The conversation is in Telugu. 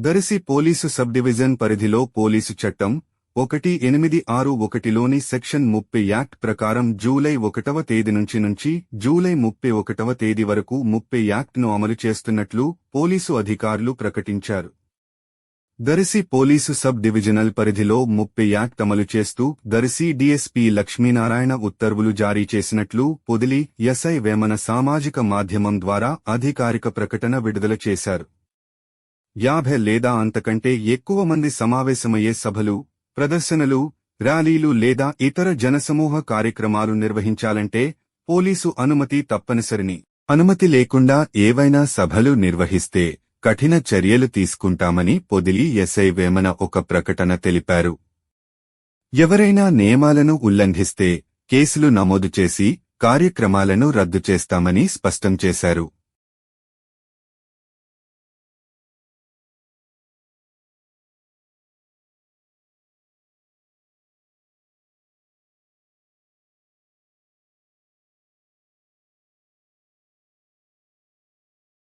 దరిసి పోలీసు సబ్ డివిజన్ పరిధిలో పోలీసు చట్టం ఒకటి ఎనిమిది ఆరు ఒకటిలోని సెక్షన్ ముప్పై యాక్ట్ ప్రకారం జూలై ఒకటవ తేదీ నుంచి నుంచి జూలై ముప్పై ఒకటవ తేదీ వరకు ముప్పై యాక్ట్ను అమలు చేస్తున్నట్లు పోలీసు అధికారులు ప్రకటించారు. దరిసి పోలీసు సబ్ డివిజనల్ పరిధిలో ముప్పై యాక్ట్ అమలు చేస్తూ దరిసి డీఎస్పీ లక్ష్మీనారాయణ ఉత్తర్వులు జారీ చేసినట్లు పొదిలి ఎస్ఐ వేమన సామాజిక మాధ్యమం ద్వారా అధికారిక ప్రకటన విడుదల చేశారు. యాభై లేదా అంతకంటే ఎక్కువ మంది సమావేశమయ్యే సభలు ప్రదర్శనలు ర్యాలీలు లేదా ఇతర జనసమూహ కార్యక్రమాలు నిర్వహించాలంటే పోలీసు అనుమతి తప్పనిసరిని. అనుమతి లేకుండా ఏవైనా సభలు నిర్వహిస్తే కఠిన చర్యలు తీసుకుంటామని పొదిలి ఎస్ఐ వేమన ఒక ప్రకటన తెలిపారు. ఎవరైనా నియమాలను ఉల్లంఘిస్తే కేసులు నమోదు చేసి కార్యక్రమాలను రద్దు చేస్తామని స్పష్టం చేశారు.